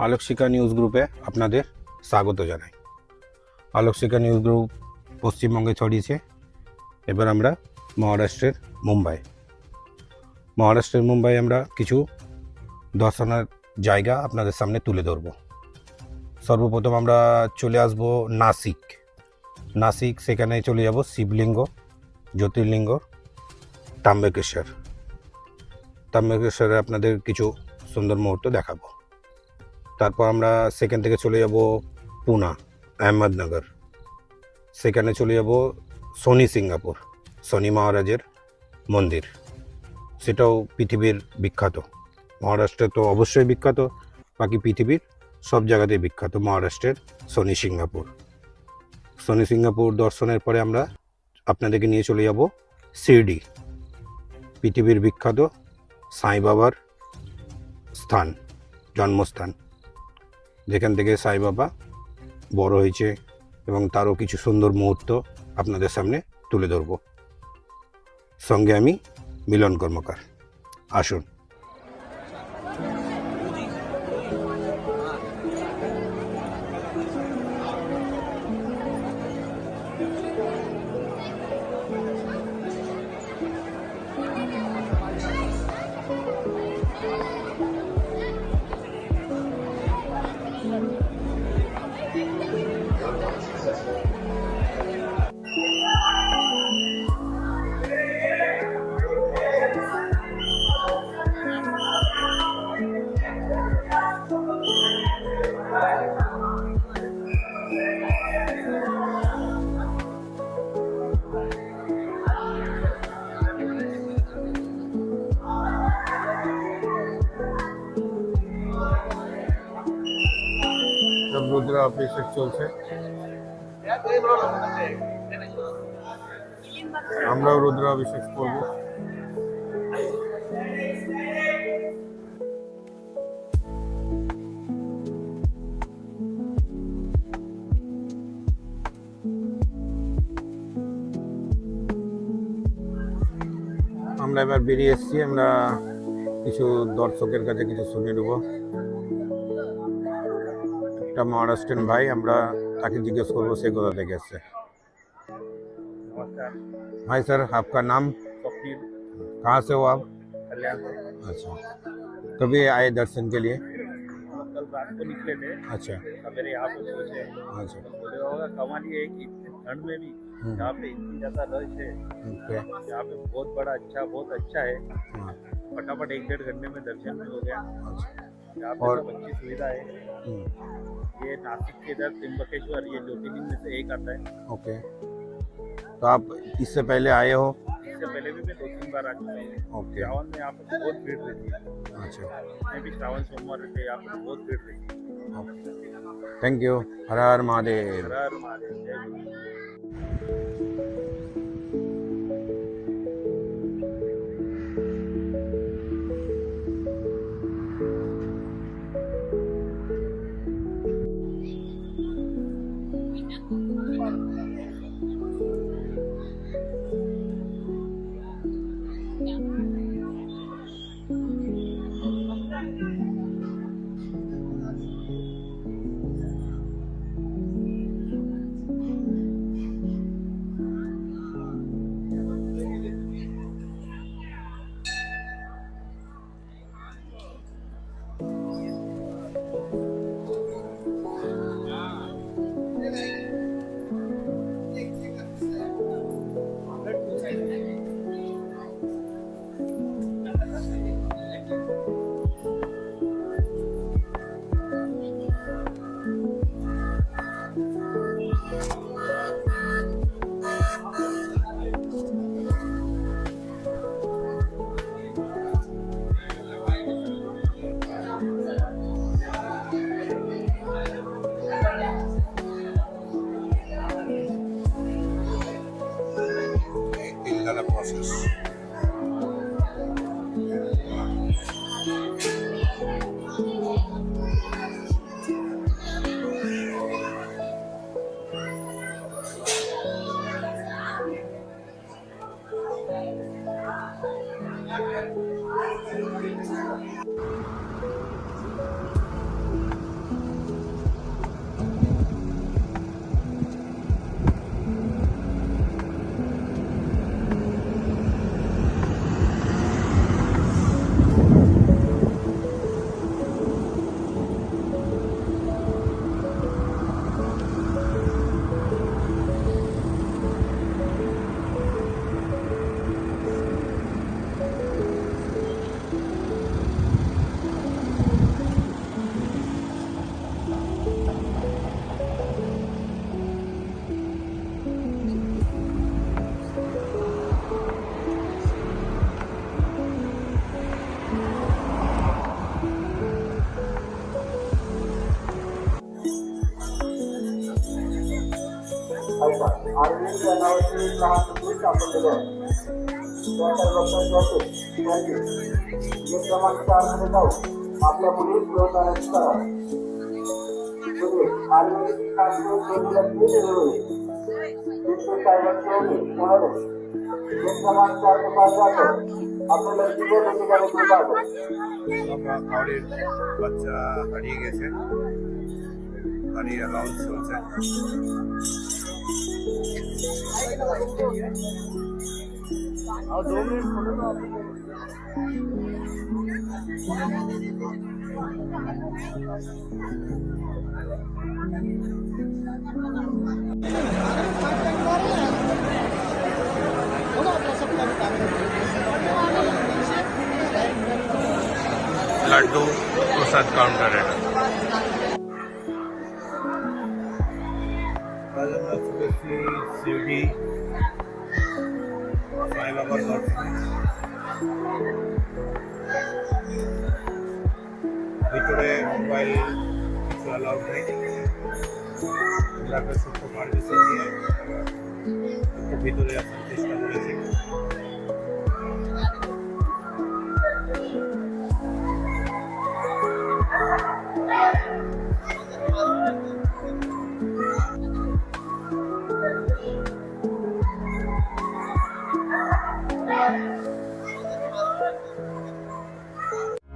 আলোকশিকা news গ্রুপে আপনাদের স্বাগত জানাই। আলোকশিকা নিউজ গ্রুপ পশ্চিমবঙ্গে ছড়িয়েছে। এবার আমরা মহারাষ্ট্রের মুম্বাই। মহারাষ্ট্রের মুম্বাই আমরা কিছু দর্শনার জায়গা আপনাদের সামনে তুলে ধরব। সর্বপ্রথম আমরা চলে আসব নাসিক। নাসিক, সেখানে চলে যাব শিবলিঙ্গ, জ্যোতির্লিঙ্গ, তাম্বেকেশ্বর। তাম্বেকেশ্বরে আপনাদের কিছু সুন্দর মুহূর্ত দেখাবো। তারপর আমরা সেখান থেকে চলে যাব পুনা, আহমদনগর। সেখানে চলে যাব শনি সিঙ্গাপুর, শনি মহারাজের মন্দির। সেটাও পৃথিবীর বিখ্যাত। মহারাষ্ট্রে তো অবশ্যই বিখ্যাত, বাকি পৃথিবীর সব জায়গাতেই বিখ্যাত মহারাষ্ট্রের শনি সিঙ্গাপুর। শনি সিঙ্গাপুর দর্শনের পরে আমরা আপনাদেরকে নিয়ে চলে যাব শিরডি পৃথিবীর বিখ্যাত সাই বাবার স্থান, জন্মস্থান। যেখান থেকে সাই বাবা বড় হয়েছে এবং তারও কিছু সুন্দর মুহূর্ত আপনাদের সামনে তুলে ধরব। সঙ্গে আমি মিলন কর্মকার। আসুন। সব রুদ্রা অফিসে চলছে। আমরাও রুদ্রা অভিষেক করব। আমরা এবার বেরিয়ে এসেছি। আমরা কিছু দর্শকের কাছে কিছু শুনে নেব। একটা মহারাষ্ট্রের ভাই আমরা তাকে জিজ্ঞেস করবো সে কোথা থেকে এসছে नमस्कार भाई सर आपका नाम स्वप्निल कहाँ से हो आप कल्याण अच्छा कभी आए दर्शन के लिए हम कल रात को निकले थे अच्छा सवेरे यहाँ पे पहुंचे अच्छा तो बोले होगा कमाल ये है कि इतनी ठंड में भी हम्म, यहाँ पे इतनी ज्यादा रश है ओके यहाँ पे बहुत बड़ा अच्छा बहुत अच्छा है हाँ, फटाफट एक डेढ़ घंटे में दर्शन भी हो गया अच्छा यहाँ पे और- अच्छी सुविधा है। हम्म, ये नासिक के इधर त्रिम्बकेश्वर ये ज्योतिर्लिंग में से एक आता है। ओके। तो आप इससे पहले आए हो? इससे पहले भी मैं दो तीन बार आ चुका हूँ। ओके। श्रावण में यहाँ पे बहुत भीड़ रहती है। अच्छा। मैं भी श्रावण सोमवार रहते यहाँ पे बहुत भीड़ रहती है। Thank you Har Har Mahadev. Har Har Mahadev. Yeah. आयोजन करना और इसमें कहा संतुष्ट आपको मिले थँक यू गेट क्रमांक चार मध्ये जाऊ आपल्या मुली गृहकार्याची करा आणि खास गृह समाचार के पास जाकर अपने लड़की को लेके जाने की बात बच्चा हरी गए हरी अलाउंस लड्डू प्रसाद काउंटर है। শিরডি সাই বাবার ভিতরে মোবাইল কিছু অ্যালাউড নেই। আমরা একটা ছোট্ট পারমিশন দিয়ে ভিতরে আসার চেষ্টা করেছি।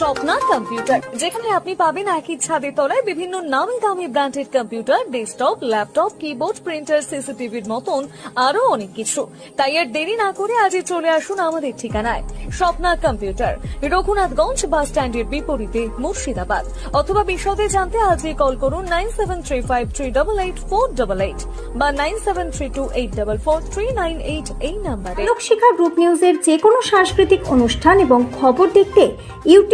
Swapna computer যেখানে আপনি পাবেন একই ছাদের তলায় বিভিন্ন নামি দামি branded computer desktop laptop keyboard printer সিসিটিভির মতন আরও অনেক কিছু। তাই আর দেরি না করে আজই চলে আসুন আমাদের ঠিকানায়। স্বপ্না কম্পিউটার রঘুনাথগঞ্জ বাস স্ট্যান্ডের বিপরীতে মুর্শিদাবাদ। অথবা বিশদে জানতে আজই কল করুন nine seven three five three double eight four double eight বা nine seven three two eight double four three nine eight এই নাম্বারে লোকশিক্ষা গ্রুপ নিউজের যে কোনো সাংস্কৃতিক অনুষ্ঠান এবং খবর দেখতে